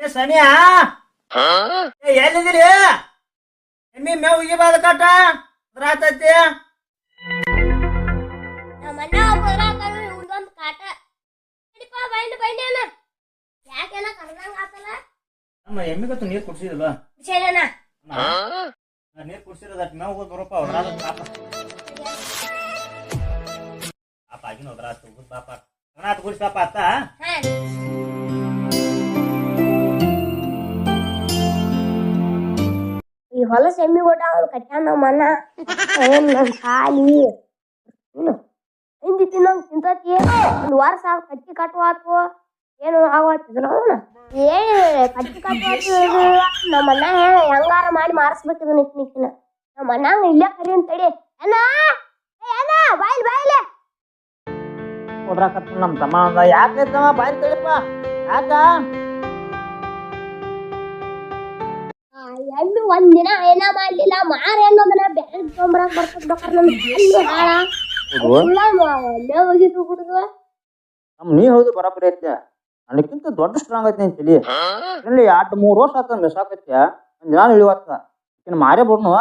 ಏ ಸನಿಯಾ? ಏ ಎಲ್ಲಿದ್ದೀರಿ? ಎಮ್ಮಿ ಮೇವ್ ಉಗಿಬಾದ ಕಟ್ಟ ಅದ್ರಾತೈತಿ ನಮ್ಮ ಅಣ್ಣ ಬರಾಕರು ಕಾಟ. ನಡಿಪ ಬೈಂಡ್ ಬೈಂಡೇನ ಯಾಕೆನ ಕರ್ದಂಗ ಆತಲ್ಲ ನಮ್ಮ ಎಮ್ಮಿಗತ್ತು ನೀರ್ ಕುಡ್ಸಿದಿಲ್ಲ ವಿಷಯನ ನೀರ್ ಕುಡ್ಸಿರೋದ ಮೇವ್ ಹೋದ್ ಬರಪ್ಪ ಪಾಪ. ಪಾಪ ಆಗಿನ ಹೋಗುದ್ ಪಾಪ. ಕುಡ್ಸಿ ಪಾಪ ಅತ್ತ? ಈ ಹೊಲ ಸೆಮ್ಮಿ ಕೊಟ್ಟ ಅವ್ರು ಕಟ್ಟಾನ ನಮ್ಮ ಅಣ್ಣ ಏನ್ ನನ್ ಖಾಲಿ ಏನು? ಹಿಂದಿ ತಿನ್ನಂಗ್ ತಿಂತತಿ? ಒಂದ್ ವರ್ಷ ಸಾಕು ಕಟ್ಟಿ ಕಟ್ಟುವಾತು ಏನು ಆಗತ್ತಿದ್ರ ಅವನ ಏ ಕಟ್ಟಿ ಕಟ್ಟುವಾತು ನಮ್ಮ ಅಣ್ಣ ಹೆ- ಹೆಂಗಾರ ಮಾಡಿ ಮಾರಿಸ್ಬೇಕಿದ್ ನಿಕ್ ನಿಕ್ಕಿನ ನಮ್ಮ ಅಣ್ಣ ಇಲ್ಲೇ ಕರಿ ಅಂತ ತಡಿ ಅಣ್ಣ! ಏ ಅಣ್ಣ! ಬಾಯ್ಲಿ ಬಾಯ್ಲೆ! ಹೋದ್ರಾಕತ್ತ ನಮ್ಮ ತಮ್ಮ ಅಂದ. ಯಾಕೆ ತಮ್ಮ? ಬಾಯ್ ತಡಿಪ್ಪ ಯಾಕ? ಆ ಒಂದಿನ ಒಂದ್ ದಿನ ಏನ ಮಾಡ್ಲಿಲ್ಲ. ಮಾರ ಅನ್ನೋದನ್ನ ಬ್ಯಾಗ್ ತೊಂಬರಾಕ್ ಬರ್ತದ ನನ್ ಹಲ್ಲು ಹಾಳ. ಎಲ್ಲ ಹೋಗಿದ್ದು ಹುಡುಗ. ನಮ್ ನೀ ಹೌದು ಬರಾಬರಿ ಐತೆ. ನನಕ್ಕಿಂತ ದೊಡ್ಡ ಸ್ಟ್ರಾಂಗ್ ಐತಿ ನಿನ್ ತಲಿ. ಇಲ್ಲಿ ಎರಡು ಮೂರು ವರ್ಷ ಆತ ಮೆಸಾಕೈತೆ ಒಂದ್ ದಿನ ಇಳಿವತ್ತ. ಈಕಿನ ಮಾರೇ ಬಿಡ್ನು.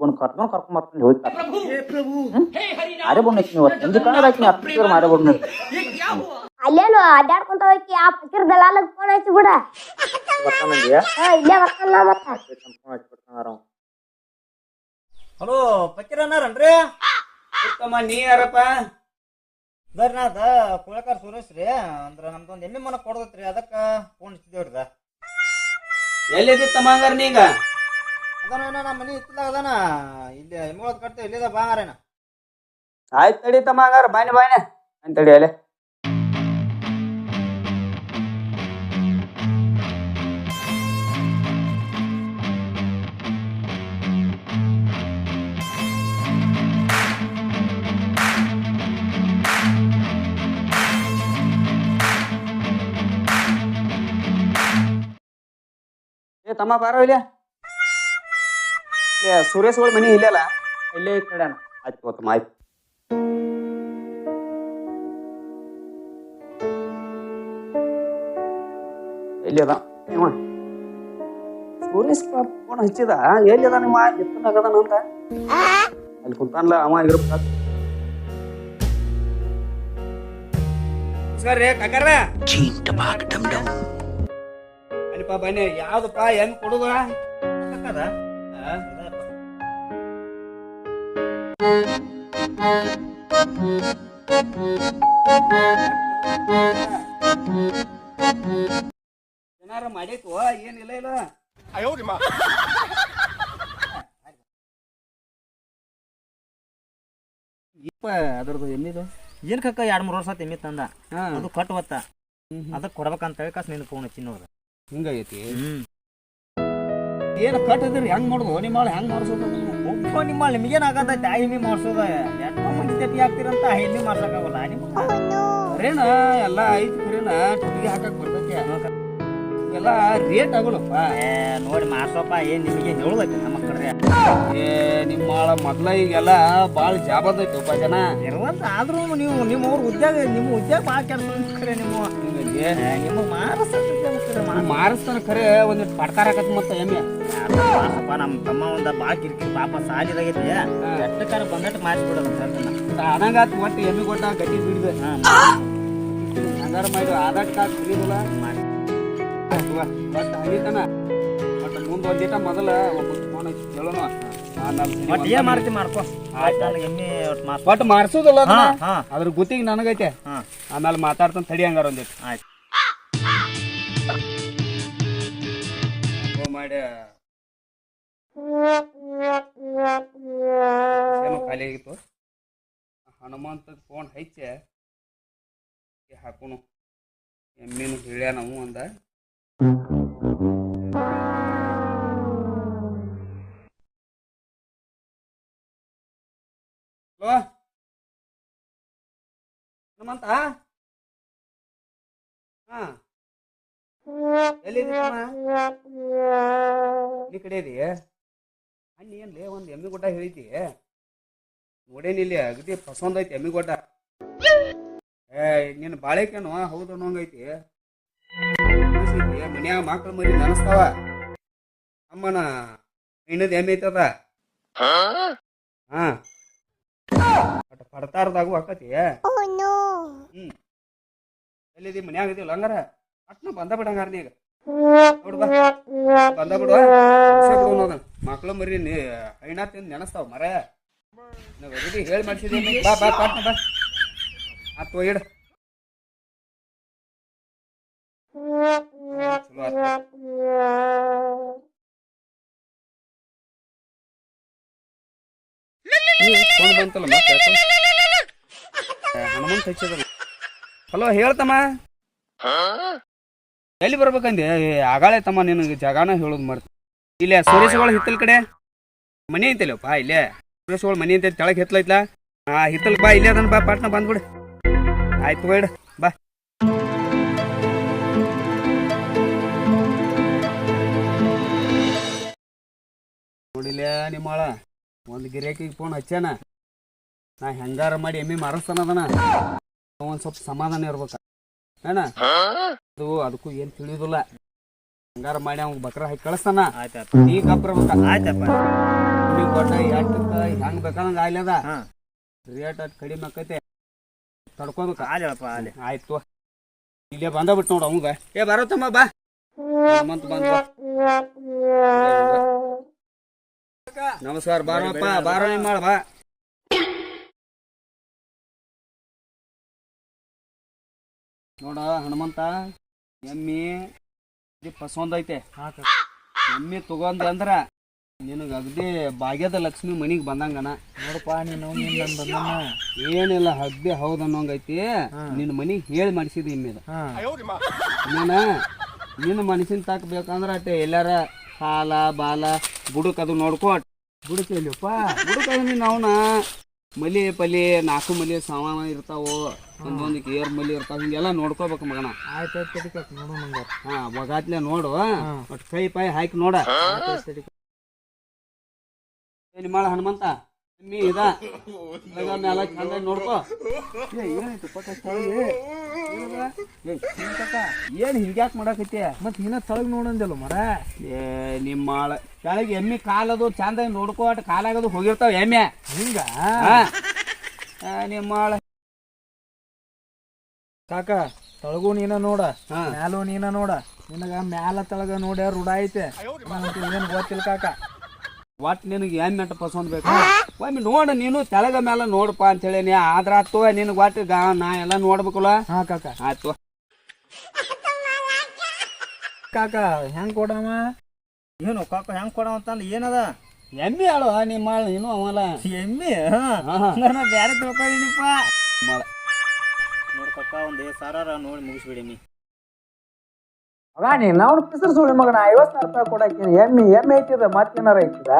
ಒಂದ್ ಕರ್ಕೊಂಡ್ ಕರ್ಕೊಂಡ್ ಬರ್ತೀನಿ ಬಿಡ್ನು ಈಕಿನ ಇವತ್ತು ಸಂಜೆ ಕನ್ನಡ ಮಾರೇ ಬಿಡ್ನು ಅಲ್ಲೇನು ಅಡ್ಡಾಡ್ಕೊಂತ ಹೋಗಿ ಆ ಫಕೀರ್ ದಲಾಲಗ್ ಫೋನ್ ಹಚ್ಚಿ ಬಿಡ. ಇಲ್ಲೇ ಬರ್ತಾನ ಮತ್ತ. ಹಲೋ ಪಕ್ಕಿರ ಅನ್ನಾರನ್ರಿ ಉತ್ತಮ ನೀ ಯಾರಪ್ಪ? ಸರ್ ನಾ ಅದ ಕುಳಕಾರ ಸುರೇಶ್ ರೀ. ಅಂದ್ರ ನಮ್ದೊಂದ್ ಎಮ್ಮೆ ಮನ ಕೊಡದತ್ರಿ ಅದಕ್ಕ ಫೋನ್ ಹಚ್ಚಿದೇವ್ರದ ಎಲ್ಲಿದ್ದಿ ತಮ್ಮ ಹಂಗಾರ ನೀಗ? ಅದಾನ ನಮ್ಮ ಮನಿ ಇತ್ತದಾಗ ಅದಾನ ಇಲ್ಲಿ ಎಮ್ಮೆಗಳದ್ ಕಟ್ತೇವೆ, ಇಲ್ಲಿದ ಬಾಂಗಾರೇನ ಆಯ್ತು ತಡಿ ತಮ್ಮ ಹಂಗಾರ, ಬಾಯ್ನೆ ಬಾಯ್ನೆ. ಅಂತಡಿ ಅಲ್ಲೇ ಏ ತಮ್ಮ, ಬಾರೋ ಇಲ್ಲೇ ಇಲ್ಲೇ ಸುರೇಶ್ ಅವ್ರ ಮನಿ ಇಲ್ಲಲ್ಲ? ಇಲ್ಲೇ ಐತ್ ನೋಡ್ಯಾನ ಆಯ್ತು ಗೊತ್ತಮ್ಮ ಆಯ್ತು. ಎಲ್ಲಿ ಅದ? ಇವ. ಸುರೇಶ್ ಫೋನ್ ಹಚ್ಚಿದ. ಎಲ್ಲಿ ಅದ ನಿಮ್ಮ ಎತ್ತನಾಗದಾನ ಅಂತ? ಅಲ್ಲಿ ಕುಂತಾನಲ್ಲ ಅವ ಇರ್ಬೇಕು ನಮಸ್ಕಾರ ರೀ ಕಾಕಾರ ಅಲ್ಲಿಪ್ಪ ಬನ್ನಿ. ಯಾವ್ದಪ್ಪ ಹೆಂಗ್ ಕೊಡುದ? ಏನಾರ ಮಾಡೈತು ಏನಿಲ್ಲ ಇಲ್ಲ ಇಪ್ಪ ಅದ್ರದ್ದು ಎಮ್ಮಿದು. ಏನ್ ಕಕ್ಕ ಎರಡ್ ಮೂರ್ ವರ್ಷ ಎಮ್ಮಿ ತಂದ? ಅದು ಅದು ಕಟ್ಟುವತ್ತ ಅದಕ್ಕೆ ಕೊಡ್ಬೇಕಂತ ಹೇಳಿ ಕಾಸ್ ನಿನ್ ಫೋನ್ ಹಚ್ಚಿ ನೋಡ್ದ ಹಿಂಗೈತಿ? ಹ್ಮ್. ಏನ್ ಕಟ್ಟದ್ರಿ ಹೆಂಗ್ ಮಾಡುದು? ನಿಮ್ಮ ಹೆಂಗ್ ಮಾಡಿಸೋದು? ಒಬ್ಬ ನಿಮ್ಮ ನಿಮ್ಗೇನು ಆಗತೈತಿ? ಆ ಮಾಡಿಸೋದ ಮಾಡ್ಸೋದ? ಎಷ್ಟೋ ಮಂದಿ ತೆಪ್ಪಿ ಹಾಕ್ತಿರಂತ ಆ ಎಮ್ಮಿ ಮಾಡ್ಸಕ್ಕಾಗಲ್ಲ? ನಿಮ್ಗೆ ರೇಣ ಎಲ್ಲ ಐತಿ ಖರೇನ ಟುಟಿಗೆ ಹಾಕಕ್ ಬರ್ತೈತಿ. ಎಲ್ಲ ರೇಟ್ ಆಗೋಣಪ್ಪ ಏ ನೋಡಿ ಮಾಡ್ಸೋಪ್ಪ. ಏನು ನಿಮಗೆ ಹೇಳುದೈತಿ ನಮ್ಮ ಏ ನಿಮ್ಮ ಮೊದ್ಲ ಈಗೆಲ್ಲ ಬಾಳ ಜಾಬದೈತಪ್ಪ ಜನ ಇರುವಂತ ಆದ್ರೂ ನೀವು ನಿಮ್ಮ ಅವ್ರ ಉದ್ಯೋಗ ನಿಮ್ಮ ಉದ್ಯೋಗ ಭಾಳ ಕೆಲಸ ಖರೆ ಏ, ನಿಮ್ಮ ಮಾರಸ ಮಾರಿಸ್ತಾನ ಖರೆ ಒಂದಿಟ್ಟು ಪಡ್ಕಾರ ಆಕತ್ ಮತ್ತ ಎಮ್ಮೆ. ಪಾಪ ನಮ್ಮ ತಮ್ಮ ಒಂದ ಭಾಳ ಕಿರಿಕಿರಿ ಪಾಪ ಸಾಲಿದಾಗೈತಿ. ಎಷ್ಟಕ್ಕಾರ ಬಂದಟ್ಟು ಮಾಡಿಸ್ಬಿಡೋದು ಅನಂಗಾತ್ ಒಟ್ಟು ಎಮ್ಮೆ ಕೊಟ್ಟ ಗಟ್ಟಿ ಬಿಡಿದೆ ಹಂಗಾರ ಮಾಡಿ ಆಧಾರ್ ಕಾರ್ಡ್ ಬಿಡಿದಲ್ಲ ಮಾಡಿ. ಬಟ್ ಹಂಗಿತನ ಒಂದಿಟ ಮೊದಲ ಫೋನ್ ಹಚ್ಚಿ ಕೇಳೋಣ. ಒಟ್ಟು ಏನ್ ಮಾಡ್ತಿ ಮಾಡ್ಕೋ ಆಯ್ತು. ನನಗೆ ಎಮ್ಮಿ ಒಟ್ಟು ಮಾಡ್ಸೋದಲ್ಲ ಹಾ ಅದನ್ನ. ಹಾ ಅದ್ರ ಗುತ್ತಿಗೆ ನನಗೈತೆ. ಹಾ. ಆಮೇಲೆ ಮಾತಾಡ್ತಾನೆ ತಡಿ ಹಂಗಾರ ಒಂದಿಟ್ಟು ಆಯ್ತು. ಫೋನ್ ಮಾಡಿ. ಏನು ಖಾಲಿ ಆಗಿತ್ತು. ಹನುಮಂತ ಫೋನ್ ಹಚ್ಚೆ ಹಾಕೋಣ ಎಮ್ಮೆನು ಹೇಳ್ಯ ನಾವು ಅಂದ. ಹಲೋ? ಹನುಮಂತ? ಹಾ. ಎಲ್ಲಿದ್ದೀರಮ್ಮ ಈ ಕಡೆ ಅಣ್ಣ ಏನ್ಲೇ ಒಂದು ಎಮ್ಮಿ ಗುಡ್ಡ ಹೇಳಿದ್ದಿ? ನೋಡೇನಿಲ್ಲ ಅಗದಿ ಪಸಂದ್ ಐತಿ ಎಮ್ಮಿ ಗುಡ್ಡ. ಏ ನಿನ್ನ ಬಾಳೆಕೇನು ಹೌದು ಅನ್ನೋಂಗೈತಿ. ಮನ್ಯಾಗ ಮಕ್ಳು ಮರಿ ನೆನಸ್ತಾವ. ಅಮ್ಮನ ಹೆಣ್ಣದ ಎಮ್ಮೆ ಐತದ. ಹಾ. ಬಟ್ ಪಡ್ತಾರದಾಗು ಆಕತಿ. ಹ್ಮ್. ಎಲ್ಲಿದಿ? ಮನ್ಯಾಗ ಇದೀವಲ್ಲ ಹಂಗಾರ? ಅಟ್ನ ಬಂದ ಬಿಡಂಗಾರ ನೀಗ ನೋಡು ಬಾ. ಬಂದ ಬಿಡು. ಬಿಡು ಮಕ್ಳು ಮರಿ ನೀ ಹೈನಾ ತಿಂದು ನೆನಸ್ತಾವ ಮರ ನಾವು ಅಗದಿ ಹೇಳಿ ಮಾಡ್ಸಿದೀವಿ ಬಾ ಬಾ ಪಾಟ್ನ ಬಾ. ಆತು ಇಡ. ಚಲೋ ಆತು. ಹಲೋ ಹೇಳ್ತಮ್ಮ ಎಲ್ಲಿ ಬರ್ಬೇಕಂದೆ? ಆಗಾಳೆ ತಮ್ಮ, ನಿನಗೆ ಜಗಾನ ಹೇಳೋದು ಮಾಡ್ತೀನಿ ಇಲ್ಲೇ ಸುರೇಶ್ಗಳ ಹಿತ್ತಲ್ ಕಡೆ. ಮನೆ ಐತಲ್ಲಪ್ಪ ಇಲ್ಲೇ. ಸುರೇಶ್ಗಳ ಮನೆ ಅಂತ ತೆಳಗೆ ಹಿತ್ತಲೈತ್ಲ ಆ, ಹಿತ್ತಲ್ ಬಾ ಇಲ್ಲೇ ಅದನ್ನ ಬಾ ಪಾಟ್ನ ಬಂದ್ಬಿಡು. ಆಯ್ತು ಬೇಡ ಬಾ. ನೋಡಿಲ್ಲ ನಿಮ್ಮಳ ಒಂದು ಗಿರಾಕಿಗೆ ಫೋನ್ ಹಚ್ಚಾನ ನಾ ಹೆಂಗಾರ ಮಾಡಿ ಎಮ್ಮಿ ಮಾರಸ್ತಾನದನ ಒಂದ್ ಸ್ವಲ್ಪ ಸಮಾಧಾನ ಇರ್ಬೇಕ. ಏನ? ಅದು ಅದಕ್ಕೂ ಏನ್ ತಿಳಿಯುದಿಲ್ಲ. ಹೆಂಗಾರ ಮಾಡಿ ಅವ್ನ್ ಬಕ್ರ ಹಾಕಿ ಕಳಿಸ್ತಾನ. ನೀ ಕಬ್ರಬೇಕ ಆಯ್ತಪ್ಪ ನೀವು ಕೊಟ್ಟ ಎಟ್ಟಕ್ಕ ಹೆಂಗ್ ಬೇಕಂಗ ಆಗ್ಲದ ಹಾ. ರೇಟ್ ಅಟ್ ಕಡಿಮೆ ಆಕೈತೆ. ತಡ್ಕೋಬೇಕ. ಆಜಳಪ್ಪ ಅಲ್ಲಿ ಆಯ್ತು ಇಲ್ಲೇ ಬಂದ ಬಿಟ್ಟು ನೋಡು ಅವಂಗ. ಏ ಬರತ್ತಮ್ಮ ಬಾ. ಬಂದ ನಮಸ್ಕಾರ ಬಾರಪ್ಪ ಬಾರ ಮಾಡ ಬಾ. ನೋಡ ಹನುಮಂತ ಎಮ್ಮಿ ಪಸಂದ್ ಐತೆ. ಎಮ್ಮಿ ತಗೊಂಡ್ ಅಂದ್ರ ನಿನಗ ಅಗದಿ ಭಾಗ್ಯದ ಲಕ್ಷ್ಮಿ ಮನಿಗ್ ಬಂದಂಗನ. ನೋಡಪ್ಪ ನೀನು ಏನಿಲ್ಲ ಹಗ್ದಿ ಹೌದ್ ಅನ್ನೋಂಗೈತಿ. ನಿನ್ನ ಮನಿಗ್ ಹೇಳಿ ಮಾಡಿಸಿದ ಎಮ್ಮಿದ ನೀನ ನಿನ್ನ ಮನಸ್ಸಿನ ತಾಕ ಬೇಕಂದ್ರ ಅಟ್ಟೆ ಎಲ್ಲಾರ ಸಾಲ ಬಾಲ ಬುಡಕ್ ಅದು ನೋಡ್ಕೋ ಬುಡಕ್ ಎಲ್ಲಿಯಪ್ಪ? ಬುಡಕ್ ಅದು ನೀನು ಅವನ ಮಲಿ ಪಲಿ ನಾಲ್ಕು ಮಲಿ ಸಾಮಾನ ಇರ್ತಾವು ಒಂದೊಂದು ಏರ್ ಮಲಿ ಇರ್ತಾವ ಹಿಂಗೆಲ್ಲ ನೋಡ್ಕೋಬೇಕು ಮಗನ. ಹಾ ಬಗಾತ್ಲೆ ನೋಡು. ಒಟ್ಟು ಕೈ ಪಾಯಿ ಹಾಕಿ ನೋಡ. ಏನ್ ಮಾಡ ಹನುಮಂತ? ನೀ ಇದ. ಚಂದ ನೋಡ್ಕೋ. ಏನ್ ಹಿಂಗ್ಯಾಕ್ ಮಾಡಾಕತ್ತಿ? ಮತ್ ಹಿನ ತಳಗ್ ನೋಡಂದಿಲ್ಲ ಮರ? ಏ ನಿಮ್ಮ ಮಾಳ. ಕೆಳಗೆ ಎಮ್ಮಿ ಕಾಲದು ಚಂದ ನೋಡ್ಕೋ ಅಟ್ ಕಾಲಾಗದು ಹೋಗಿರ್ತಾವ ಎಮ್ಮೆ. ಹಿಂಗ? ನಿಮ್ಮ ಆಳ ಕಾಕ ತಳಗು ನೀನ ನೋಡ. ಮ್ಯಾಲು ನೀನ ನೋಡ. ನಿನಗ ಮ್ಯಾಲ ತಳಗ ನೋಡಿ ರೂಢ ಐತೆ. ಏನ್ ಗೊತ್ತಿಲ್ಲ ಕಾಕ. ಒಟ್ ನಿನಗೆ ಎಮ್ಮೆ ಅಟ್ಟ ಪಸಂದ್ ಬೇಕು? ಒಮ್ಮೆ ನೋಡು ನೀನು ತೆಳಗ ಮೇಲೆ ನೋಡಪ್ಪ ಅಂತ ಹೇಳಿ ಆದ್ರ ಆತು ನಿನಗೆ ಒಟ್ಟು ಗಾ ನಾ ಎಲ್ಲ ನೋಡ್ಬೇಕಲ್ಲ? ಹಾ ಕಾಕ. ಆಯ್ತು. ಕಾಕ ಹೆಂಗ್ ಕೊಡವ? ಏನು ಕಾಕ ಹೆಂಗ್ ಕೊಡ ಅಂತ ಏನದ? ಎಮ್ಮಿ ಹೇಳು ನಿಮ್ಮ ನೀನು ಅವಲ್ಲ ಎಮ್ಮಿ? ಬೇರೆ ಮಾಡ. ನೋಡ್ ಕಾಕ ಒಂದ್ ಸಾವಿರ ನೋಡಿ ಮುಗಿಸ್ಬಿಡಿ ನೀ ಮಗ ನೀ ನಾವು ಪಿಸರ್ ಸುಳಿ ಮಗನ ಐವತ್ ಸಾವಿರ ರೂಪಾಯಿ ಕೊಡಕ್ಕೆ ಎಮ್ಮಿ ಎಮ್ಮೆ ಐತಿದ ಮತ್ತೇನಾರ ಐತಿದ?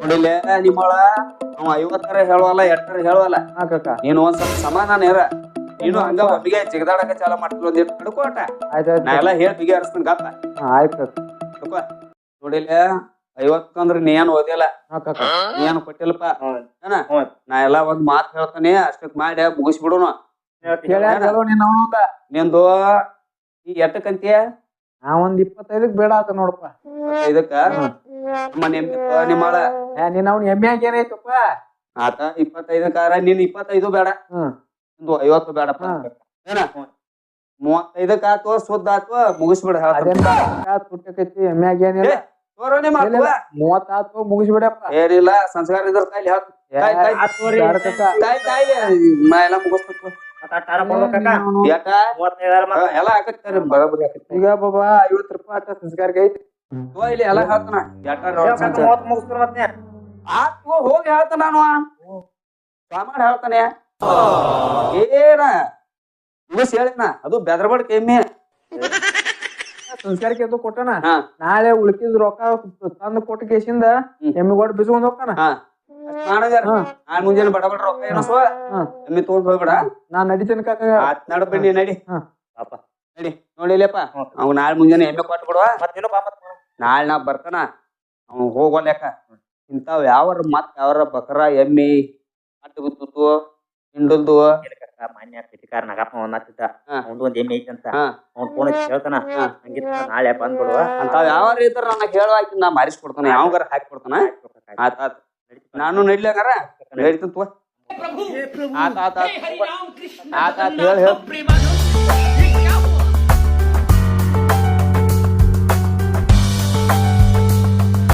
ನೋಡಿಲ್ಲ ನಿಮ್ಮಳ ಅವ ಐವತ್ತರ ಹೇಳುವಲ್ಲ ಎಟ್ಟರ ಹೇಳುವಲ್ಲ. ಹಾ ಕಾಕ. ನೀನು ಒಂದ್ ಸ್ವಲ್ಪ ಸಮಾಧಾನ ಇರ. ನೀನು ಹಂಗ ಒಬ್ಬಿಗೆ ಜಿಗದಾಡಕ ಚಾಲ ಮಾಡ್ತಿಲ್ಲ ಒಂದ್ ಎಷ್ಟು ಹಿಡ್ಕೋಟ ಆಯ್ತಾಯ್ತು. ನಾ ಎಲ್ಲ ಹೇಳಿ ಬಿಗಿ ಹರಿಸ್ತೀನಿ ಗಪ್ಪ. ಹಾ ಆಯ್ತು ಹಿಡ್ಕೋ. ನೋಡಿಲ್ಲ ಐವತ್ತಂದ್ರ ನೀ ಏನ್ ಓದಿಲ್ಲ? ಹಾ ಕಾಕ. ನೀ ಏನ್ ಕೊಟ್ಟಿಲ್ಲಪ್ಪ? ಏನ. ನಾ ಎಲ್ಲ ಒಂದ್ ಮಾತು ಹೇಳ್ತಾನೆ ಅಷ್ಟಕ್ ಮಾಡಿ ನೀನ್ ಅವನೊಂದ. ನಿಂದು ಈ ಎಟ್ಟಕ್ಕಂತೀಯ ನಾ ಒಂದ್ ಇಪ್ಪತ್ತೈದಕ್ ಬೇಡ ಆತ ನೋಡಪ್ಪ. ಇದಕ್ಕ ಮನೆ ನಿಮ್ಮ ಏ ನೀನ್ ಅವ್ನ ಎಮ್ಮೆಯಾಗ ಏನೈತಪ್ಪ ಆತ ಇಪ್ಪತ್ತೈದಕ್ಕಾರ ನೀನ್ ಇಪ್ಪತ್ತೈದು ಬೇಡ. ಹ್ಮ್. ಒಂದು ಐವತ್ತು ಬೇಡಪ್ಪ. ಹಾ. ಏನ? ಮೂವತ್ತೈದಕ್ಕ ಆತು ಸುದ್ದ ಆತು ಮುಗಿಸ್ಬಿಡ ಅದೇನ್ ಎಮ್ಮೆಯಾಗ ಏನಿಲ್ಲ. ತೋರೋ ನಿಮ್ಮ ಏನಿಲ್ಲ. ಮೂವತ್ತ್ ಆತು ಮುಗಿಸ್ಬಿಡಪ್ಪ. ಏನಿಲ್ಲ ಸಂಸ್ಕಾರ ಇದ್ರ ಹೇಳ್ ಏ, ಕಾಯ್, ಕಾಯ್. ಕಾಯ್ಲಿ ಎಲ್ಲ ಮುಗಿಸ್ಬೇಕು. ಎಲ್ಲ ಹಾಕತ್ತಾರೆ ಬರೋಬ್ಬರಿ ಹಾಕತ್ತಾರೆ ಈಗ ಬಾಬಾ ಐವತ್ ರೂಪಾಯಿ ಆಟ ಸಂಸ್ಕಾರಕ್ಕೆ ಐತಿ. ಇಲ್ಲಿ ಎಲ್ಲ ಹೇಳ್ತಾನ ಯಾಕ ಮೂವತ್ ಮುಗಿಸ್ತಾರ ಮತ್ತೆ ಆತು ಹೋಗಿ ಹೇಳ್ತಾನ ನಾನು ಸಾಮಾನ್ ಹೇಳ್ತಾನೆ. ಏನ? ಮುಗಿಸ್ ಹೇಳಿನ ಅದು ಬೆದರ್ಬಡ್ ಕೆಮ್ಮಿ. ಸಂಸ್ಕಾರಕ್ಕೆ ಅದು ಕೊಟ್ಟಣ ನಾಳೆ ಉಳ್ಕಿದ್ ರೊಕ್ಕ ತಂದು ಕೊಟ್ಟ ಕೇಸಿಂದ ಹ್ಮ್. ಎಮ್ಮಿ ಕೊಟ್ಟು ಬಿಸ್ಕೊಂಡ್ ಹೋಗ್ತಾನ. ಕಾಣದಾರ ಮುಂಜಾನೆ ಬಡ ಬಡ ರೊಕ್ಕ ಏನಸೋ ಅಮ್ಮಿ ಆತ್ ನಡ ಬನ್ನಿ ನಡಿ. ಪಾಪ. ನಡಿ ನೋಡಿಲ್ಲಪ್ಪ ಅವ್ ನಾಳೆ ಮುಂಜಾನೆ ಎಮ್ಮೆ ಕೊಟ್ಟು ಬಿಡುವ. ಪಾಪ ನಾಳೆ ನಾ ಬರ್ತಾನ. ಅವ್ನು ಹೋಗೋಲ್ಲ ಇಂತಾವ್ ಯಾವ ಮತ್ ಯಾವ್ರ ಬಕರ ಎಮ್ಮಿ ಅಟ್ಟು ಬಿದ್ದು ಮಾನ್ಯ ಕಿಟಿಕಾರ ನಗಪ್ಪ ಅನ್ನತ್ತಿದ್ದ ಅವ್ನು ಒಂದ್ ಎಮ್ಮೆ ಅಂತ. ಅವ್ನ್ ಫೋನ್ ಹೇಳ್ತಾನ. ಹಂಗಿತ್ತ ನಾಳೆ ಬಂದ್ಬಿಡುವ. ಅಂತಾವ್ ಯಾವ ರೈತರ ನನಗೆ ಹೇಳುವ ನಾ ಮಾರಿಸ್ಕೊಡ್ತಾನೆ. ಯಾವಾಗ ಹಾಕಿ ಕೊಡ್ತಾನ? ಆತ. ನಾನು ನಡ್ಲಾರ ಹೇಳ್ತೀನಿ ತೋ ಆತ ಆತ ಆತ ಆತ ಹೇಳಿ ಹೇಳಿ